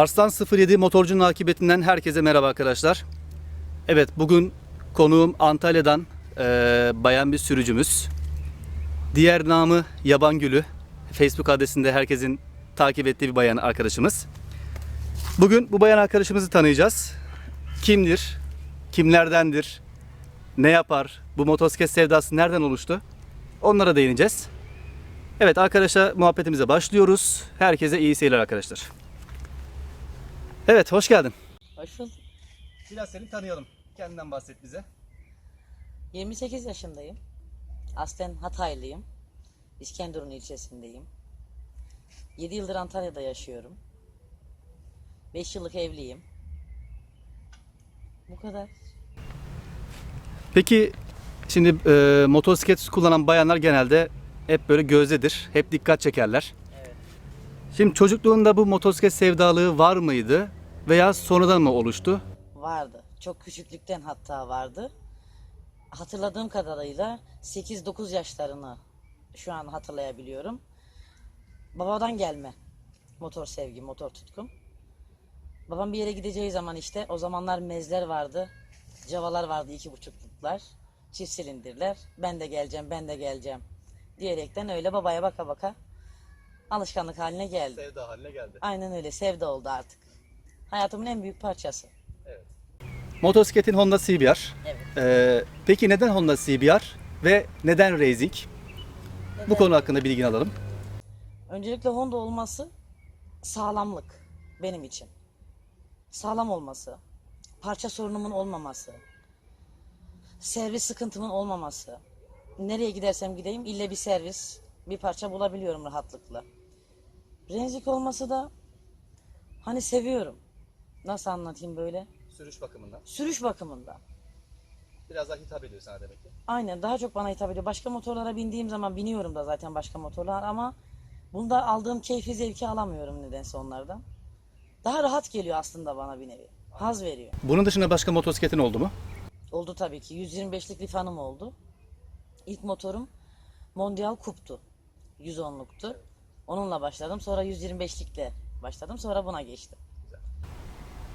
Arslan 07 motorcunun akıbetinden herkese merhaba arkadaşlar. Evet bugün konuğum Antalya'dan eee, bayan bir sürücümüz. Diğer namı Yaban Gülü. Facebook adresinde herkesin takip ettiği bir bayan arkadaşımız. Bugün bu bayan arkadaşımızı tanıyacağız. Kimdir? Kimlerdendir? Ne yapar? Bu motosiklet sevdası nereden oluştu? Onlara değineceğiz. Evet arkadaşlar muhabbetimize başlıyoruz. Herkese iyi seyirler arkadaşlar. Evet hoş geldin. Hoş bulduk. Biraz seni tanıyalım. Kendinden bahset bize. 28 yaşındayım. Aslen Hataylıyım. İskenderun ilçesindeyim. 7 yıldır Antalya'da yaşıyorum. 5 yıllık evliyim. Bu kadar. Peki şimdi e, motosiklet kullanan bayanlar genelde hep böyle gözdedir. Hep dikkat çekerler. Evet. Şimdi çocukluğunda bu motosiklet sevdalığı var mıydı? Veya sonradan mı oluştu? Vardı. Çok küçüklükten hatta vardı. Hatırladığım kadarıyla 8-9 yaşlarını şu an hatırlayabiliyorum. Babadan gelme. Motor sevgi, motor tutkum. Babam bir yere gideceği zaman işte o zamanlar mezler vardı. Cavalar vardı iki buçukluklar. Çift silindirler. Ben de geleceğim, ben de geleceğim. Diyerekten öyle babaya baka baka alışkanlık haline geldi. Sevda haline geldi. Aynen öyle sevda oldu artık. Hayatımın en büyük parçası. Motosikletin Honda CBR. Evet. E, peki neden Honda CBR ve neden Racing? Bu Neden? konu hakkında bilgini alalım. Öncelikle Honda olması sağlamlık benim için. Sağlam olması, parça sorunumun olmaması, servis sıkıntımın olmaması. Nereye gidersem gideyim ille bir servis, bir parça bulabiliyorum rahatlıkla. Renzik olması da hani seviyorum. Nasıl anlatayım böyle? Sürüş bakımından. Sürüş bakımından. Biraz daha hitap ediyor sana demek ki. Aynen daha çok bana hitap ediyor. Başka motorlara bindiğim zaman biniyorum da zaten başka motorlar ama bunda aldığım keyfi zevki alamıyorum nedense onlardan. Daha rahat geliyor aslında bana bir nevi. Haz veriyor. Bunun dışında başka motosikletin oldu mu? Oldu tabii ki. 125'lik lifanım oldu. İlk motorum Mondial Coupe'tu. 110'luktu. Onunla başladım. Sonra 125'likle başladım. Sonra buna geçtim.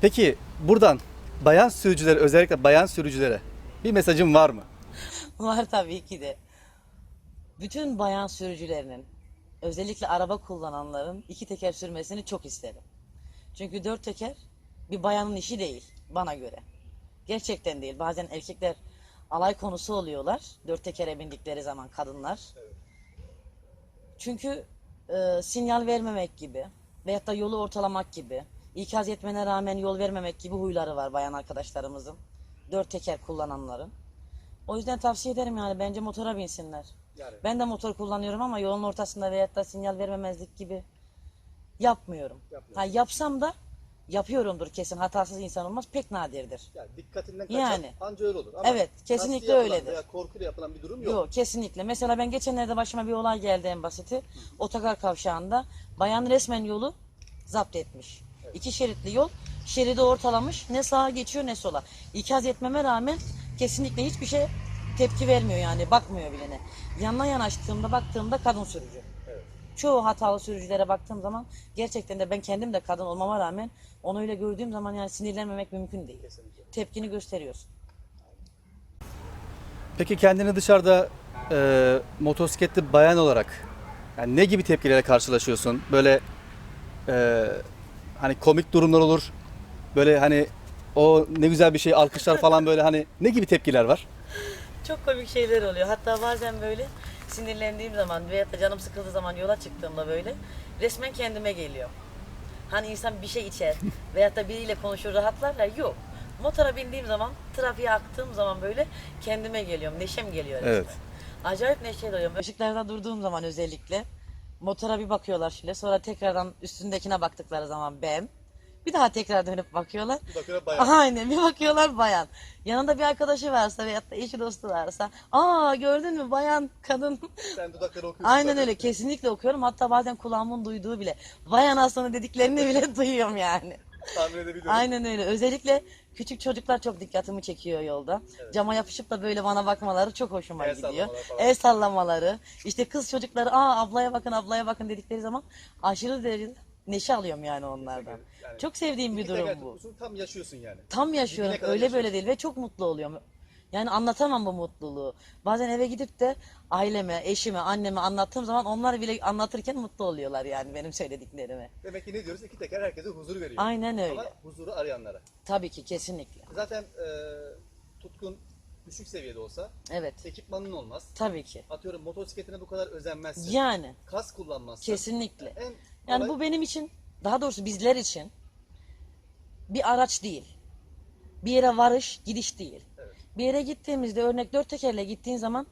Peki buradan bayan sürücülere özellikle bayan sürücülere bir mesajın var mı? Var tabii ki de. Bütün bayan sürücülerinin, özellikle araba kullananların iki teker sürmesini çok isterim. Çünkü dört teker bir bayanın işi değil bana göre. Gerçekten değil. Bazen erkekler alay konusu oluyorlar dört tekere bindikleri zaman kadınlar. Çünkü e, sinyal vermemek gibi veyahut da yolu ortalamak gibi, ikaz etmene rağmen yol vermemek gibi huyları var bayan arkadaşlarımızın. Dört teker kullananların. O yüzden tavsiye ederim yani bence motora binsinler. Yani. Ben de motor kullanıyorum ama yolun ortasında veyahut da sinyal vermemezlik gibi yapmıyorum. Ha, yapsam da yapıyorumdur kesin hatasız insan olmaz pek nadirdir. Yani dikkatinden kaçan Yani. anca öyle olur. Evet, kesinlikle öyledir. Veya korkuyla yapılan bir durum Yok kesinlikle. Mesela ben geçenlerde başıma bir olay geldi en basiti. Otogar kavşağında bayan resmen yolu zapt etmiş. İki şeritli yol şeridi ortalamış. Ne sağa geçiyor ne sola. İkaz etmeme rağmen kesinlikle hiçbir şey tepki vermiyor yani bakmıyor bile ne. Yanına yanaştığımda baktığımda kadın sürücü. Çoğu hatalı sürücülere baktığım zaman gerçekten de ben kendim de kadın olmama rağmen onu öyle gördüğüm zaman yani sinirlenmemek mümkün değil. Tepkini gösteriyorsun. Peki kendini dışarıda e, motosikletli bayan olarak yani ne gibi tepkilerle karşılaşıyorsun? Böyle e, hani komik durumlar olur. Böyle hani o ne güzel bir şey alkışlar falan böyle hani ne gibi tepkiler var? Çok komik şeyler oluyor. Hatta bazen böyle sinirlendiğim zaman veya da canım sıkıldığı zaman yola çıktığımda böyle resmen kendime geliyor. Hani insan bir şey içer veyahut da biriyle konuşur rahatlar ya yok. Motora bindiğim zaman, trafiğe aktığım zaman böyle kendime geliyorum. Neşem geliyor resmen. Evet. Acayip neşeli oluyorum. Işıklarda durduğum zaman özellikle motora bir bakıyorlar şöyle. Sonra tekrardan üstündekine baktıkları zaman ben. Bir daha tekrar dönüp bakıyorlar. Aynen bir bakıyorlar bayan. Yanında bir arkadaşı varsa veyahut da eşi dostu varsa. Aa gördün mü bayan kadın. Sen dudakları okuyorsun. Aynen öyle kesinlikle okuyorum. Hatta bazen kulağımın duyduğu bile. Vay anasını dediklerini bile duyuyorum yani. Tahmin edebiliyorum. Aynen öyle. Özellikle küçük çocuklar çok dikkatimi çekiyor yolda. Cama yapışıp da böyle bana bakmaları çok hoşuma El gidiyor. sallamalar falan. El sallamaları. İşte kız çocukları aa ablaya bakın ablaya bakın dedikleri zaman aşırı derecede neşe alıyorum yani onlardan. Yani Çok sevdiğim bir İki durum bu. tutmuşsun, Tam yaşıyorsun yani. Tam yaşıyorum. Dibine kadar Öyle böyle yaşıyorsun. değil ve çok mutlu oluyorum. Yani anlatamam bu mutluluğu. Bazen eve gidip de aileme, eşime, anneme anlattığım zaman onlar bile anlatırken mutlu oluyorlar yani benim söylediklerimi. Demek ki ne diyoruz? İki teker herkese huzur veriyor. Aynen öyle. Ama huzuru arayanlara. Tabii ki kesinlikle. Zaten e, tutkun düşük seviyede olsa Evet. ekipmanın olmaz. Tabii ki. Atıyorum motosikletine bu kadar özenmezsin. Yani Kas kullanmazsın. kesinlikle. En Yani bu benim için, daha doğrusu bizler için bir araç değil. Bir yere varış, gidiş değil. Bir yere gittiğimizde örnek dört tekerle gittiğin zaman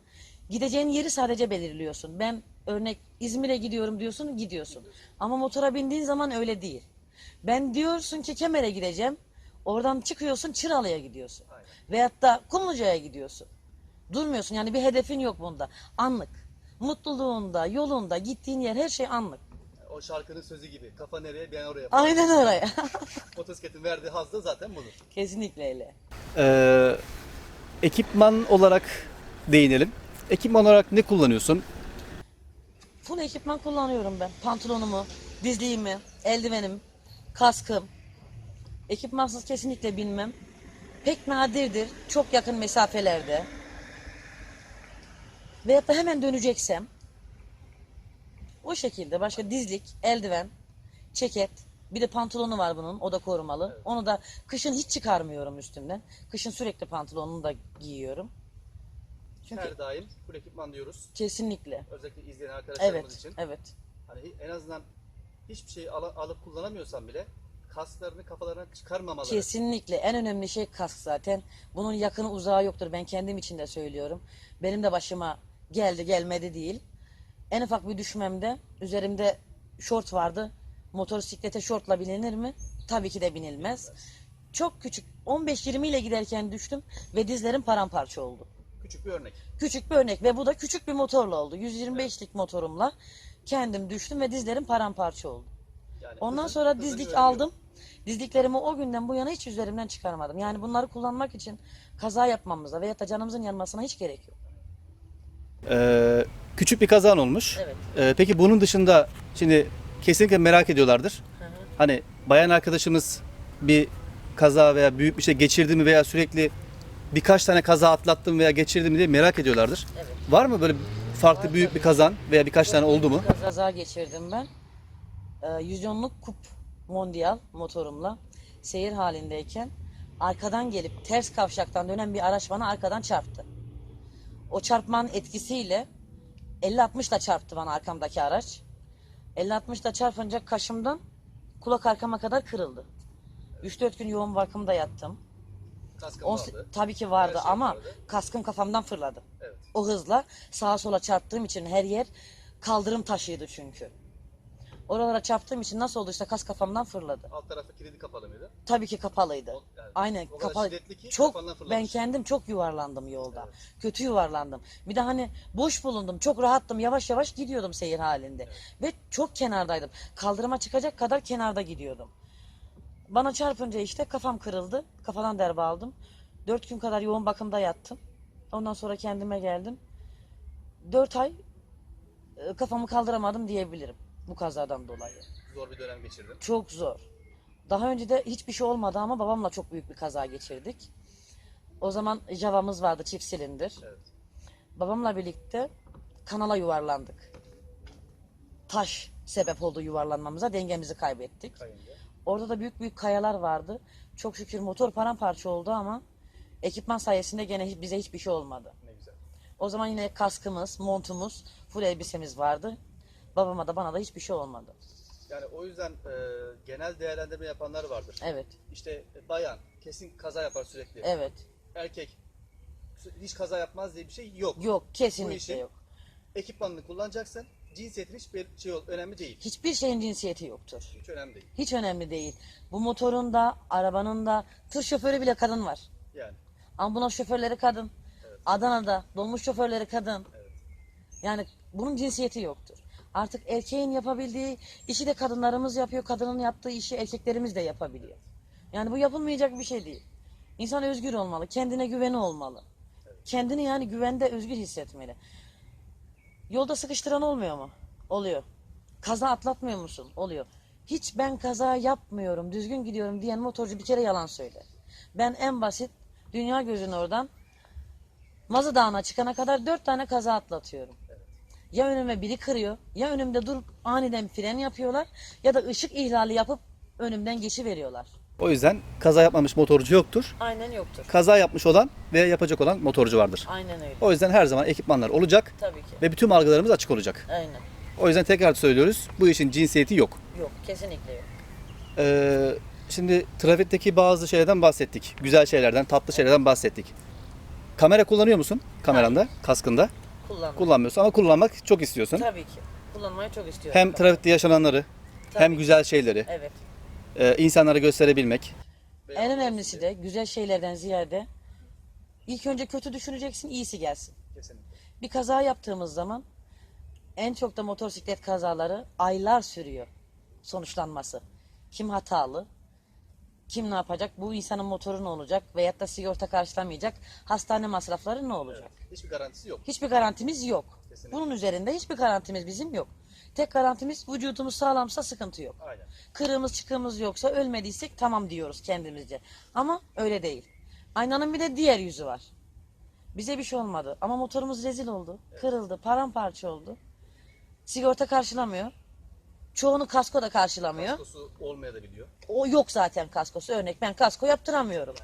gideceğin yeri sadece belirliyorsun. Ben örnek İzmir'e gidiyorum diyorsun, gidiyorsun. Ama motora bindiğin zaman öyle değil. Ben diyorsun ki Kemer'e gideceğim. Oradan çıkıyorsun Çıralı'ya gidiyorsun. Aynen. Veyahut da Kumluca'ya gidiyorsun. Durmuyorsun yani bir hedefin yok bunda. Anlık. Mutluluğunda, yolunda, gittiğin yer her şey anlık. O şarkının sözü gibi. Kafa nereye ben oraya. Aynen öyle. Motosikletin verdiği haz da zaten budur. Kesinlikle öyle. Ee, ekipman olarak değinelim. Ekipman olarak ne kullanıyorsun? Full ekipman kullanıyorum ben. Pantolonumu, dizliğimi, eldivenim, kaskım. Ekipmansız kesinlikle binmem. Pek nadirdir. Çok yakın mesafelerde. Veyahut da hemen döneceksem. O şekilde başka dizlik, eldiven, ceket. Bir de pantolonu var bunun. O da korumalı. Onu da kışın hiç çıkarmıyorum üstümden. Kışın sürekli pantolonunu da giyiyorum. Çünkü Her daim full ekipman diyoruz. kesinlikle. Özellikle izleyen arkadaşlarımız Evet, için. evet. Hani en azından hiçbir şey al- alıp kullanamıyorsan bile kasklarını kafalarına çıkarmamaları. Kesinlikle en önemli şey kask zaten. Bunun yakını uzağı yoktur. Ben kendim için de söylüyorum. Benim de başıma geldi gelmedi değil. En ufak bir düşmemde üzerimde şort vardı. Motosiklete şortla bilinir mi? Tabii ki de binilmez. Çok küçük 15-20 ile giderken düştüm ve dizlerim paramparça oldu. Küçük bir örnek. Küçük bir örnek ve bu da küçük bir motorla oldu. 125'lik motorumla kendim düştüm ve dizlerim paramparça oldu. Yani Ondan hızın- sonra hızını dizlik öğreniyor. aldım. Dizliklerimi o günden bu yana hiç üzerimden çıkarmadım. Yani bunları kullanmak için kaza yapmamıza veyahut da canımızın yanmasına hiç gerek yok. Ee, küçük bir kazan olmuş. Evet. Ee, peki bunun dışında şimdi kesinlikle merak ediyorlardır. Hani bayan arkadaşımız bir kaza veya büyük bir şey geçirdi mi veya sürekli birkaç tane kaza atlattım veya geçirdi mi diye merak ediyorlardır. Evet. Var mı böyle farklı Var büyük tabii. bir kazan veya birkaç tane oldu mu? Kaza geçirdim ben. Ee, yüzyonluk kup mondial motorumla seyir halindeyken arkadan gelip ters kavşaktan dönen bir araç bana arkadan çarptı. O çarpmanın etkisiyle 50-60 da çarptı bana arkamdaki araç. 50-60 da çarpınca kaşımdan kulak arkama kadar kırıldı. 3-4 gün yoğun bakımda yattım. Kaskın On- vardı. tabii ki vardı şey ama vardı. kaskım kafamdan fırladı. Evet. O hızla sağa sola çarptığım için her yer kaldırım taşıydı çünkü. Oralara çarptığım için nasıl oldu işte kas kafamdan fırladı. Alt tarafı kilidi kapalı mıydı? Tabii ki kapalıydı. O- yani Aynen o kapalı. ki Çok ben kendim çok yuvarlandım yolda. Kötü yuvarlandım. Bir de hani boş bulundum. Çok rahattım. Yavaş yavaş gidiyordum seyir halinde. Ve çok kenardaydım. Kaldırıma çıkacak kadar kenarda gidiyordum. Bana çarpınca işte kafam kırıldı. Kafadan darbe aldım. Dört gün kadar yoğun bakımda yattım. Ondan sonra kendime geldim. Dört ay e, kafamı kaldıramadım diyebilirim. Bu kazadan dolayı. Zor bir dönem geçirdim. Çok zor. Daha önce de hiçbir şey olmadı ama babamla çok büyük bir kaza geçirdik. O zaman Java'mız vardı çift silindir. Evet. Babamla birlikte kanala yuvarlandık. Taş sebep oldu yuvarlanmamıza. Dengemizi kaybettik. Kayınca. Orada da büyük büyük kayalar vardı. Çok şükür motor paramparça oldu ama ekipman sayesinde gene bize hiçbir şey olmadı. Ne güzel. O zaman yine kaskımız, montumuz, full elbisemiz vardı. Babama da bana da hiçbir şey olmadı. Yani o yüzden e, genel değerlendirme yapanlar vardır. Evet, İşte e, bayan kesin kaza yapar sürekli. evet. Erkek hiç kaza yapmaz diye bir şey yok. Yok, kesinlikle işin- yok. Ekipmanını kullanacaksın. Cinsiyetin hiçbir şey ol- önemli değil. Hiçbir şeyin cinsiyeti yoktur. Hiç önemli değil. Hiç önemli değil. Bu motorun da, arabanın da, tır şoförü bile kadın var. Yani Ambulans şoförleri kadın. Adana'da dolmuş şoförleri kadın. Yani bunun cinsiyeti yoktur. Artık erkeğin yapabildiği işi de kadınlarımız yapıyor. Kadının yaptığı işi erkeklerimiz de yapabiliyor. Yani bu yapılmayacak bir şey değil. İnsan özgür olmalı. Kendine güveni olmalı. Kendini yani güvende özgür hissetmeli. Yolda sıkıştıran olmuyor mu? Oluyor. Kaza atlatmıyor musun? Oluyor. Hiç ben kaza yapmıyorum, düzgün gidiyorum diyen motorcu bir kere yalan söyler. Ben en basit dünya gözün oradan Mazı Dağı'na çıkana kadar dört tane kaza atlatıyorum. Ya önüme biri kırıyor, ya önümde durup aniden fren yapıyorlar ya da ışık ihlali yapıp önümden geçiveriyorlar. O yüzden kaza yapmamış motorcu yoktur. Aynen yoktur. Kaza yapmış olan veya yapacak olan motorcu vardır. Aynen öyle. O yüzden her zaman ekipmanlar olacak Tabii ki. ve bütün algılarımız açık olacak. Aynen. O yüzden tekrar söylüyoruz. Bu işin cinsiyeti yok. Yok, kesinlikle yok. Ee, şimdi trafikteki bazı şeylerden bahsettik. Güzel şeylerden, tatlı şeylerden bahsettik. Kamera kullanıyor musun? Kameranda, kaskında. Kullanmak. Kullanmıyorsun ama kullanmak çok istiyorsun. Tabii ki. Kullanmayı çok istiyorum. Hem trafikte yaşananları, Tabii hem ki. güzel şeyleri, Evet. e, insanlara gösterebilmek. En önemlisi de güzel şeylerden ziyade ilk önce kötü düşüneceksin, iyisi gelsin. Kesinlikle. Bir kaza yaptığımız zaman en çok da motosiklet kazaları aylar sürüyor sonuçlanması. Kim hatalı, kim ne yapacak, bu insanın motoru ne olacak veyahut da sigorta karşılamayacak, hastane masrafları ne olacak? Hiçbir garantisi yok. Hiçbir garantimiz yok. Kesinlikle. Bunun üzerinde hiçbir garantimiz bizim yok. Tek garantimiz vücudumuz sağlamsa sıkıntı yok. Aynen. Kırığımız çıkığımız yoksa ölmediysek tamam diyoruz kendimizce. Ama öyle değil. Aynanın bir de diğer yüzü var. Bize bir şey olmadı ama motorumuz rezil oldu. Kırıldı, paramparça oldu. Sigorta karşılamıyor. Çoğunu kasko da karşılamıyor. Kaskosu olmayabiliyor. O yok zaten kaskosu. Örnek ben kasko yaptıramıyorum.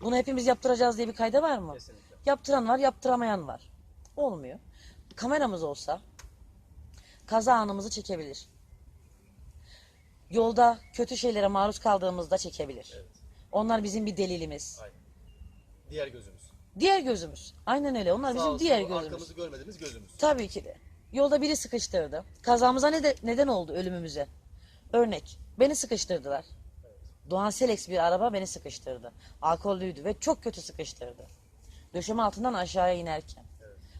Bunu hepimiz yaptıracağız diye bir kayda var mı? Kesinlikle. Yaptıran var, yaptıramayan var. Olmuyor. Kameramız olsa kaza anımızı çekebilir. Yolda kötü şeylere maruz kaldığımızda çekebilir. Onlar bizim bir delilimiz. Aynen. Diğer gözümüz. Diğer gözümüz. Aynen öyle. Onlar Sağ bizim olsun, diğer gözümüz. Arkamızı görmediğimiz gözümüz. Tabii ki de. Yolda biri sıkıştırdı. Kazamıza ne de, neden oldu ölümümüze? Örnek. Beni sıkıştırdılar. Doğan Selex bir araba beni sıkıştırdı. Alkollüydü ve çok kötü sıkıştırdı. Döşeme altından aşağıya inerken.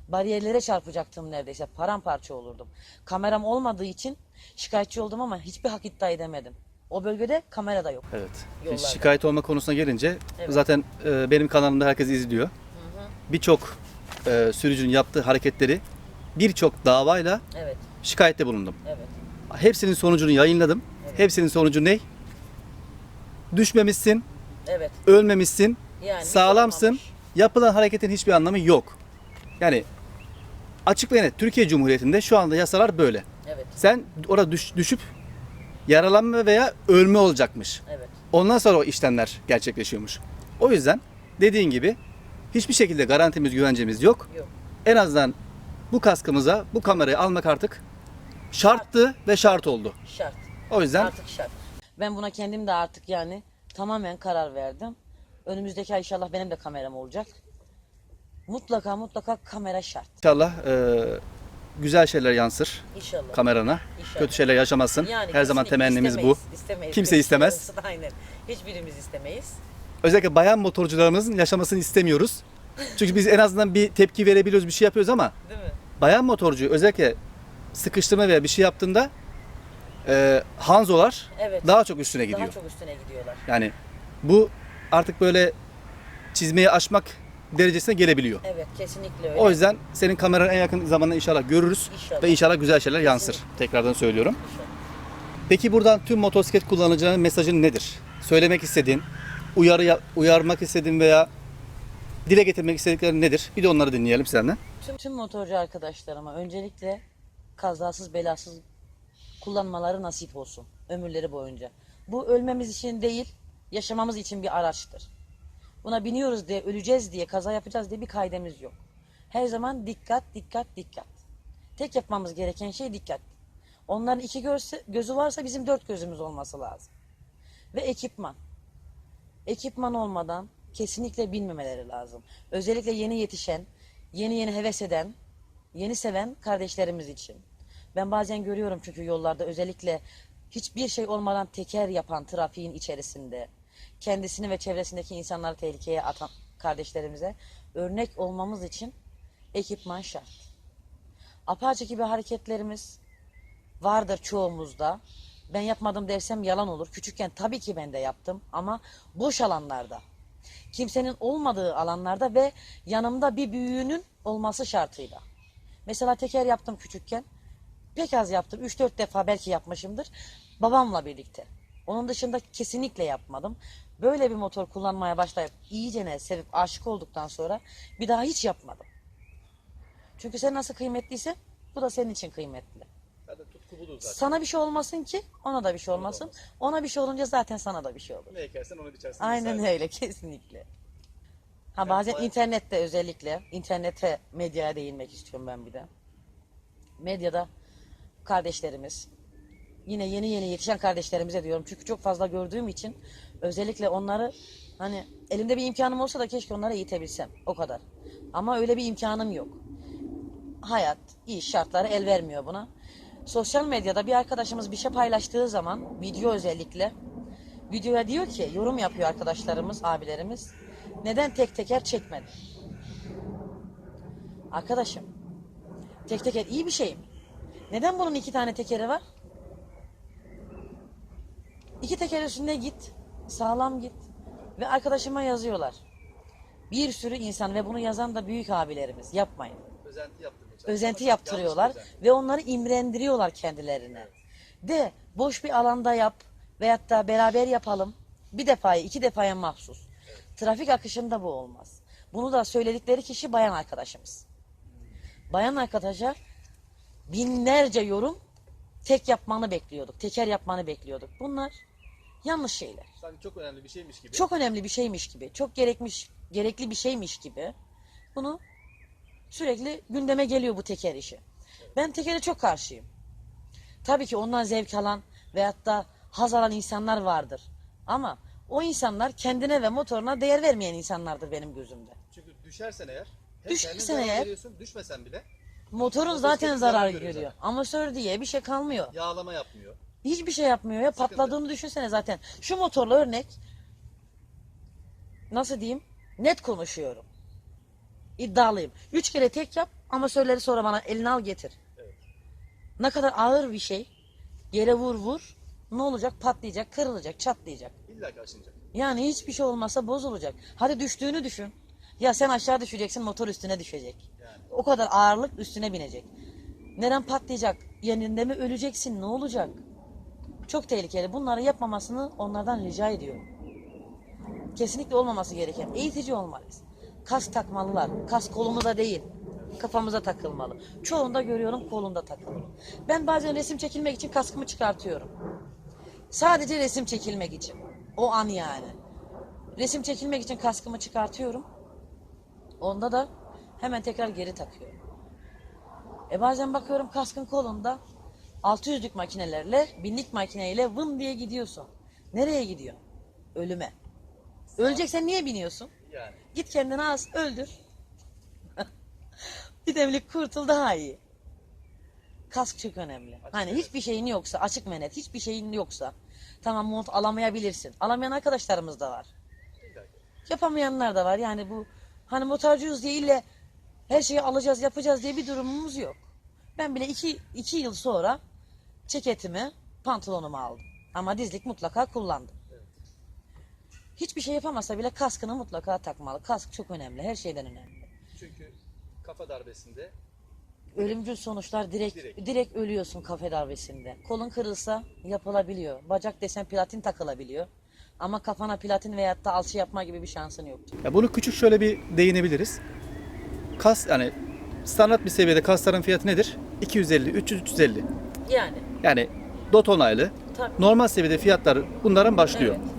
Bariyerlere çarpacaktım neredeyse. Paramparça olurdum. Kameram olmadığı için şikayetçi oldum ama hiçbir hak iddia edemedim. O bölgede kamera da yok. Evet. Yollarda. Şikayet olma konusuna gelince Evet. zaten e, benim kanalımda herkes izliyor. Birçok e, sürücünün yaptığı hareketleri birçok davayla Evet, şikayette bulundum. evet. Hepsinin sonucunu yayınladım. Hepsinin sonucu ne? Düşmemişsin, Evet. ölmemişsin, Yani bir sağlamsın. şey olmamış. Yapılan hareketin hiçbir anlamı yok. Yani açık ve net Türkiye Cumhuriyeti'nde şu anda yasalar böyle. Evet, Sen orada düş- düşüp yaralanma veya ölme olacakmış. evet. Ondan sonra o işlemler gerçekleşiyormuş. O yüzden dediğin gibi hiçbir şekilde garantimiz, güvencemiz yok. Yok. En azından bu kaskımıza bu kamerayı almak artık şarttı ve şart oldu. Şart. O yüzden Artık şart. Ben buna kendim de artık yani tamamen karar verdim. Önümüzdeki ay inşallah benim de kameram olacak. Mutlaka mutlaka kamera şart. inşallah e, güzel şeyler yansır İnşallah. kamerana. İnşallah. Kötü şeyler yaşamazsın. Yani Her zaman temennimiz istemeyiz, bu. istemeyiz. Kimse istemez. olsun, Aynen. Hiçbirimiz istemeyiz. Özellikle bayan motorcularımızın yaşamasını istemiyoruz. Çünkü biz en azından bir tepki verebiliyoruz, bir şey yapıyoruz ama? Bayan motorcu özellikle sıkıştırma veya bir şey yaptığında e, Hanzolar Evet. daha çok üstüne gidiyor. Daha çok üstüne gidiyorlar. Yani bu artık böyle çizmeyi aşmak derecesine gelebiliyor. Evet kesinlikle öyle. O yüzden senin kameranı en yakın zamanda inşallah görürüz İnşallah. ve inşallah güzel şeyler yansır. Tekrardan söylüyorum. İnşallah. Peki buradan tüm motosiklet kullanıcılarının mesajın nedir? Söylemek istediğin, uyarı ya- uyarmak istediğin veya dile getirmek istediklerin nedir? Bir de onları dinleyelim senden. Tüm, tüm motorcu arkadaşlarıma öncelikle kazasız belasız kullanmaları nasip olsun ömürleri boyunca. Bu ölmemiz için değil, yaşamamız için bir araçtır. Buna biniyoruz diye, öleceğiz diye, kaza yapacağız diye bir kaidemiz yok. Her zaman dikkat, dikkat, dikkat. Tek yapmamız gereken şey dikkat. Onların iki gözü, gözü varsa bizim dört gözümüz olması lazım. Ve ekipman. Ekipman olmadan kesinlikle bilmemeleri lazım. Özellikle yeni yetişen, yeni yeni heves eden, yeni seven kardeşlerimiz için. Ben bazen görüyorum çünkü yollarda özellikle hiçbir şey olmadan teker yapan trafiğin içerisinde kendisini ve çevresindeki insanları tehlikeye atan kardeşlerimize örnek olmamız için ekipman şart. Apaçı gibi hareketlerimiz vardır çoğumuzda. Ben yapmadım dersem yalan olur. Küçükken tabii ki ben de yaptım ama boş alanlarda. Kimsenin olmadığı alanlarda ve yanımda bir büyüğünün olması şartıyla. Mesela teker yaptım küçükken. Pek az yaptım. 3-4 defa belki yapmışımdır. Babamla birlikte. Onun dışında kesinlikle yapmadım. Böyle bir motor kullanmaya başlayıp iyicene sevip aşık olduktan sonra bir daha hiç yapmadım. Çünkü sen nasıl kıymetliyse bu da senin için kıymetli. Budur zaten. Sana bir şey olmasın ki ona da bir şey olmasın. Ona bir şey olunca zaten sana da bir şey olur. Ne ekersen onu biçersin. Aynen misali. öyle kesinlikle. Ha bazen bayağı- internette özellikle internete medyaya değinmek istiyorum ben bir de. Medyada kardeşlerimiz yine yeni yeni yetişen kardeşlerimize diyorum çünkü çok fazla gördüğüm için özellikle onları hani elimde bir imkanım olsa da keşke onlara eğitebilsem o kadar. Ama öyle bir imkanım yok. Hayat, iş şartları el vermiyor buna. Sosyal medyada bir arkadaşımız bir şey paylaştığı zaman video özellikle videoya diyor ki yorum yapıyor arkadaşlarımız, abilerimiz. Neden tek teker çekmedin? Arkadaşım, tek teker iyi bir şey mi? Neden bunun iki tane tekeri var? İki teker üstünde git, sağlam git. Ve arkadaşıma yazıyorlar. Bir sürü insan ve bunu yazan da büyük abilerimiz. Yapmayın. Özenti yaptırmaya. Özenti yaptırıyorlar özenti. ve onları imrendiriyorlar kendilerine. De boş bir alanda yap veyahut da beraber yapalım. Bir defaya, iki defaya mahsus. Trafik akışında bu olmaz. Bunu da söyledikleri kişi bayan arkadaşımız. Bayan arkadaşa binlerce yorum tek yapmanı bekliyorduk. Teker yapmanı bekliyorduk. Bunlar yanlış şeyler. Sanki çok önemli bir şeymiş gibi. Çok önemli bir şeymiş gibi, çok gerekmiş, gerekli bir şeymiş gibi bunu sürekli gündeme geliyor bu teker işi. Ben tekere çok karşıyım. Tabii ki ondan zevk alan veyahut da haz alan insanlar vardır. Ama o insanlar kendine ve motoruna değer vermeyen insanlardır benim gözümde. Çünkü düşersen eğer hem Düşersen kendin zarar eğer- veriyorsun, düşmesen bile Motorun Motor zaten zarar görüyor görüyor. zaten. Amatör diye bir şey kalmıyor. yağlama yapmıyor. Hiçbir şey yapmıyor ya. Patladığını düşünsene zaten. Şu motorla örnek. Nasıl diyeyim? Net konuşuyorum. İddialıyım. Üç kere tek yap ama söyleri sonra bana eline al getir. Evet. Ne kadar ağır bir şey. Yere vur vur. Ne olacak? Patlayacak, kırılacak, çatlayacak. İlla ki. Yani hiçbir şey olmasa bozulacak. Hadi düştüğünü düşün. Ya sen aşağı düşeceksin motor üstüne düşecek. Yani. O kadar ağırlık üstüne binecek. Neren patlayacak? Yerinde mi öleceksin? Ne olacak? Çok tehlikeli. Bunları yapmamasını onlardan rica ediyorum. Kesinlikle olmaması gereken. Eğitici olmalıyız. Kask takmalılar. Kask kolumuza değil. Kafamıza takılmalı. Çoğunda görüyorum kolunda takılı. Ben bazen resim çekilmek için kaskımı çıkartıyorum. Sadece resim çekilmek için. O an yani. Resim çekilmek için kaskımı çıkartıyorum. Onda da hemen tekrar geri takıyorum. E bazen bakıyorum kaskın kolunda 600'lük makinelerle, binlik makineyle vın diye gidiyorsun. Nereye gidiyor? Ölüme. Öleceksen niye biniyorsun? Yani. Git kendini az, öldür. bir demlik kurtul daha iyi. Kask çok önemli. hani ve net. hiçbir şeyin yoksa, açık ve net, hiçbir şeyin yoksa tamam mont alamayabilirsin. Alamayan arkadaşlarımız da var. Yapamayanlar da var. Yani bu hani motorcuyuz diye ille her şeyi alacağız, yapacağız diye bir durumumuz yok. Ben bile iki, iki yıl sonra ceketimi, pantolonumu aldım. Ama dizlik mutlaka kullandım. Hiçbir şey yapamasa bile kaskını mutlaka takmalı. Kask çok önemli. Her şeyden önemli. Çünkü kafa darbesinde Ölümcül sonuçlar direkt, Direkt. direkt ölüyorsun kafe darbesinde. Kolun kırılsa yapılabiliyor. Bacak desen platin takılabiliyor. Ama kafana platin veyahut da alçı yapma gibi bir şansın yoktur. Ya bunu küçük şöyle bir değinebiliriz. Kas yani standart bir seviyede kasların fiyatı nedir? 250, 300, 350. Yani Yani dot onaylı. tabii. Normal seviyede fiyatlar bunların başlıyor. Evet.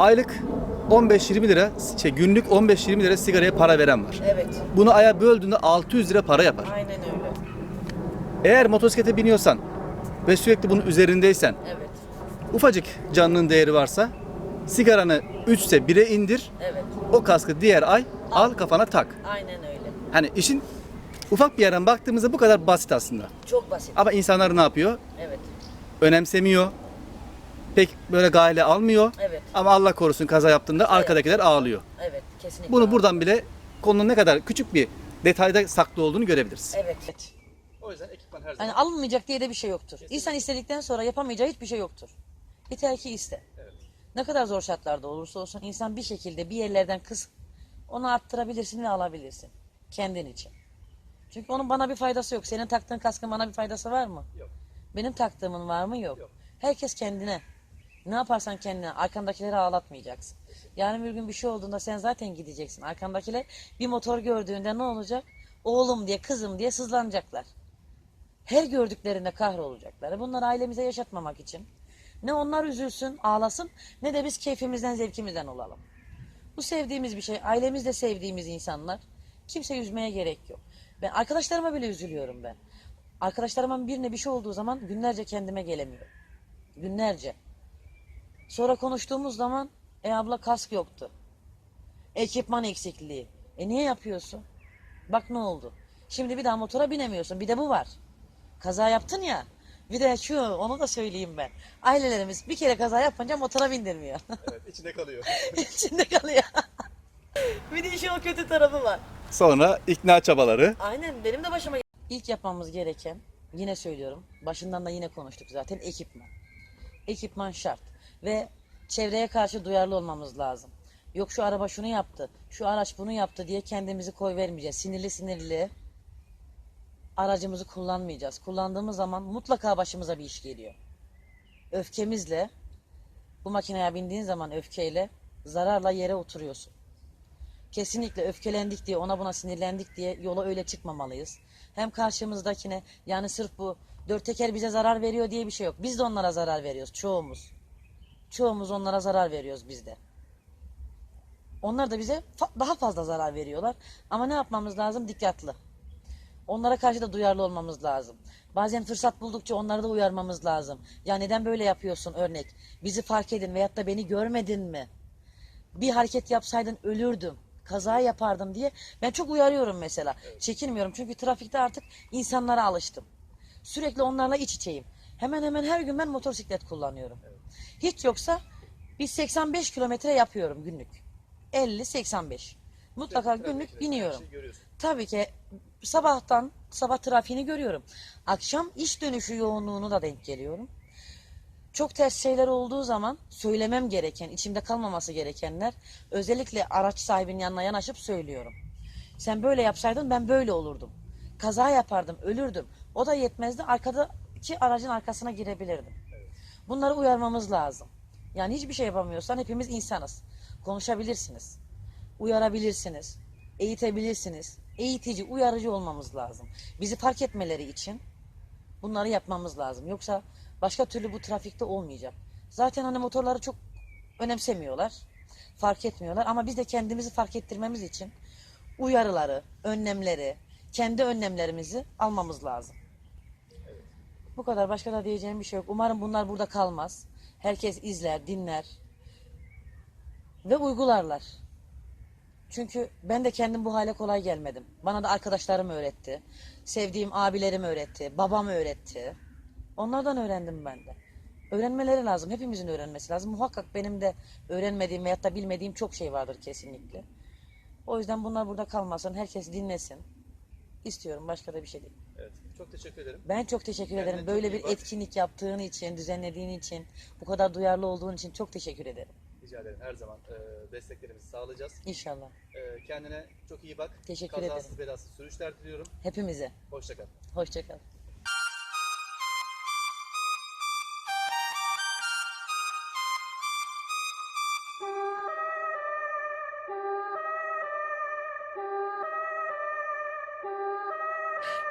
Aylık 15-20 lira, şey günlük 15-20 lira sigaraya para veren var. Evet. Bunu aya böldüğünde 600 lira para yapar. Aynen öyle. Eğer motosiklete biniyorsan ve sürekli bunun üzerindeysen, Evet. ufacık canlının değeri varsa sigaranı 3 ise 1'e indir. Evet. O kaskı diğer ay al kafana tak. Aynen öyle. Hani işin ufak bir yerden baktığımızda bu kadar basit aslında. Çok basit. Ama insanlar ne yapıyor? Evet. Önemsemiyor. Pek böyle gayle almıyor. Evet. Ama Allah korusun kaza yaptığında arkadakiler ağlıyor. Evet. Kesinlikle. Bunu buradan bile konunun ne kadar küçük bir detayda saklı olduğunu görebiliriz. Evet. o yüzden ekipman her zaman Yani alınmayacak diye de bir şey yoktur. İnsan istedikten sonra yapamayacağı hiçbir şey yoktur. Yeter ki iste. Evet. Ne kadar zor şartlarda olursa olsun insan bir şekilde bir yerlerden kız onu arttırabilirsin ve alabilirsin. Kendin için. Çünkü onun bana bir faydası yok. Senin taktığın kaskın bana bir faydası var mı? yok. Benim taktığımın var mı? Yok. Yok. Herkes kendine. Ne yaparsan kendine. Arkandakileri ağlatmayacaksın. Yarın bir gün bir şey olduğunda sen zaten gideceksin. Arkandakiler bir motor gördüğünde ne olacak? Oğlum diye, kızım diye sızlanacaklar. Her gördüklerinde kahrolacaklar. Bunları ailemize yaşatmamak için. Ne onlar üzülsün, ağlasın ne de biz keyfimizden, zevkimizden olalım. Bu sevdiğimiz bir şey. Ailemiz de sevdiğimiz insanlar. Kimse üzmeye gerek yok. Ben arkadaşlarıma bile üzülüyorum ben. Arkadaşlarımın birine bir şey olduğu zaman günlerce kendime gelemiyorum. Günlerce. Sonra konuştuğumuz zaman e abla kask yoktu. Ekipman eksikliği. E niye yapıyorsun? Bak ne oldu. Şimdi bir daha motora binemiyorsun. Bir de bu var. Kaza yaptın ya. Bir de şu onu da söyleyeyim ben. Ailelerimiz bir kere kaza yapınca motora bindirmiyor. Evet, içinde kalıyor. İçinde kalıyor. bir de işin o kötü tarafı var. Sonra ikna çabaları. Aynen benim de başıma İlk yapmamız gereken yine söylüyorum başından da yine konuştuk zaten ekipman. Ekipman şart ve çevreye karşı duyarlı olmamız lazım. Yok şu araba şunu yaptı, şu araç bunu yaptı diye kendimizi koy vermeyeceğiz. Sinirli sinirli aracımızı kullanmayacağız. Kullandığımız zaman mutlaka başımıza bir iş geliyor. Öfkemizle bu makineye bindiğin zaman öfkeyle zararla yere oturuyorsun. Kesinlikle öfkelendik diye ona buna sinirlendik diye yola öyle çıkmamalıyız. Hem karşımızdakine yani sırf bu dört teker bize zarar veriyor diye bir şey yok. Biz de onlara zarar veriyoruz çoğumuz. Çoğumuz onlara zarar veriyoruz biz de. Onlar da bize fa- daha fazla zarar veriyorlar. Ama ne yapmamız lazım? Dikkatli. Onlara karşı da duyarlı olmamız lazım. Bazen fırsat buldukça onları da uyarmamız lazım. Ya neden böyle yapıyorsun örnek? Bizi fark edin veyahut da beni görmedin mi? bir hareket yapsaydın ölürdüm. Kaza yapardım diye ben çok uyarıyorum mesela. Çekinmiyorum çünkü trafikte artık insanlara alıştım. Sürekli onlarla iç içeyim. Hemen hemen her gün ben motosiklet kullanıyorum. Hiç yoksa bir 85 kilometre yapıyorum günlük. 50-85. Mutlaka günlük Her biniyorum. şeyi görüyorsun. Tabii ki sabahtan sabah trafiğini görüyorum. Akşam iş dönüşü yoğunluğunu da denk geliyorum. Çok ters şeyler olduğu zaman söylemem gereken, içimde kalmaması gerekenler özellikle araç sahibinin yanına yanaşıp söylüyorum. Sen böyle yapsaydın ben böyle olurdum. Kaza yapardım, ölürdüm. O da yetmezdi. Arkadaki aracın arkasına girebilirdim. Bunları uyarmamız lazım. Yani hiçbir şey yapamıyorsan hepimiz insanız. Konuşabilirsiniz. Uyarabilirsiniz. Eğitebilirsiniz. Eğitici, uyarıcı olmamız lazım. Bizi fark etmeleri için bunları yapmamız lazım. Yoksa başka türlü bu trafikte olmayacak. Zaten hani motorları çok önemsemiyorlar. Fark etmiyorlar ama biz de kendimizi fark ettirmemiz için uyarıları, önlemleri, kendi önlemlerimizi almamız lazım. Bu kadar başka da diyeceğim bir şey yok. Umarım bunlar burada kalmaz. Herkes izler, dinler ve uygularlar. Çünkü ben de kendim bu hale kolay gelmedim. Bana da arkadaşlarım öğretti. Sevdiğim abilerim öğretti. Babam öğretti. Onlardan öğrendim ben de. Öğrenmeleri lazım. Hepimizin öğrenmesi lazım. Muhakkak benim de öğrenmediğim veyahut da bilmediğim çok şey vardır kesinlikle. O yüzden bunlar burada kalmasın. Herkes dinlesin. İstiyorum. Başka da bir şey değil. Evet. Çok teşekkür ederim. Ben çok teşekkür Kendine ederim. Böyle bir bak. etkinlik yaptığın için, düzenlediğin için, bu kadar duyarlı olduğun için çok teşekkür ederim. Rica ederim. Her zaman e, desteklerimizi sağlayacağız. İnşallah. E, kendine çok iyi bak. Teşekkür Kazasız ederim. belasız sürüşler diliyorum. Hepimize. Hoşça kal. Hoşçakal.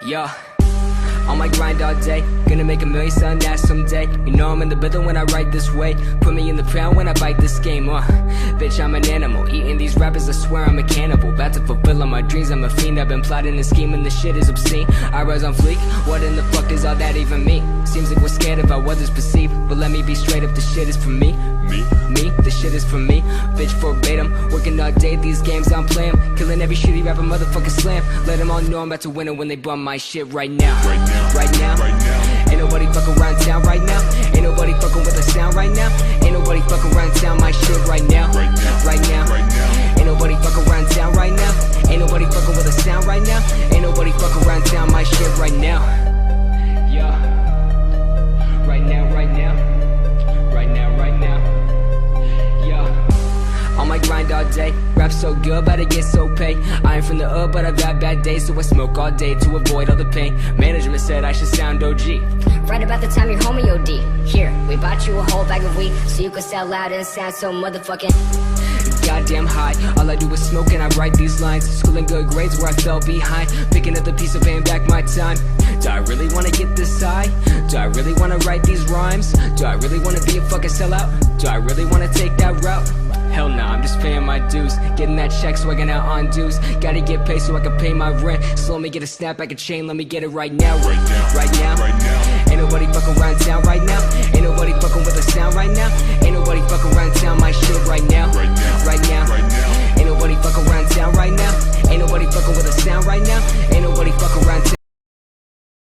Yeah. On my grind all day, gonna make a million selling that someday. You know I'm in the building when I write this way. Put me in the pound when I bite this game. Uh, bitch, I'm an animal. Eating these rappers, I swear I'm a cannibal. About to fulfill all my dreams, I'm a fiend. I've been plotting and scheming, this shit is obscene. I rise on fleek, what in the fuck does all that even mean? Seems like we're scared of how others perceive. But let me be straight up, this shit is for me. Me? Me? This shit is for me. Bitch, verbatim. Working all day, these games I'm playing. Killing every shitty rapper, motherfucker slam. Let them all know I'm about to win it when they bum my shit right now. Right now. Right now. Ain't nobody fucking around town right now. Ain't nobody fucking with the sound right now. Ain't nobody fucking around town my shit right now. Right now. Ain't nobody fucking around town right now. Ain't nobody fucking with the sound right now. Ain't nobody fucking around town my shit right now. Right now, right now. Yeah. On my grind all day, raps so good, but I get so paid. I ain't from the hood, but I've had bad days, so I smoke all day to avoid all the pain. Management said I should sound OG. Right about the time your homie OD. Here, we bought you a whole bag of weed so you could sell loud and sound so motherfucking. Goddamn high, all I do is smoke and I write these lines. Schooling good grades where I fell behind. Picking up the piece of paying back my time. Do I really wanna get this high? Do I really wanna write these rhymes? Do I really wanna be a fucking sellout? Do I really wanna take that route? Hell nah, I'm just paying my dues. Getting that check so I can out on dues. Gotta get paid so I can pay my rent. So let me get a snap back a chain, let me get it right now. Right now, right now. Right now. Ain't nobody fucking around town right now. Ain't nobody fucking with the sound right now. Ain't nobody fucking around town my shit right now. Right now, right now. Right now. Ain't nobody fucking around town right now. Ain't nobody fucking with the sound right now. Ain't nobody fucking around town.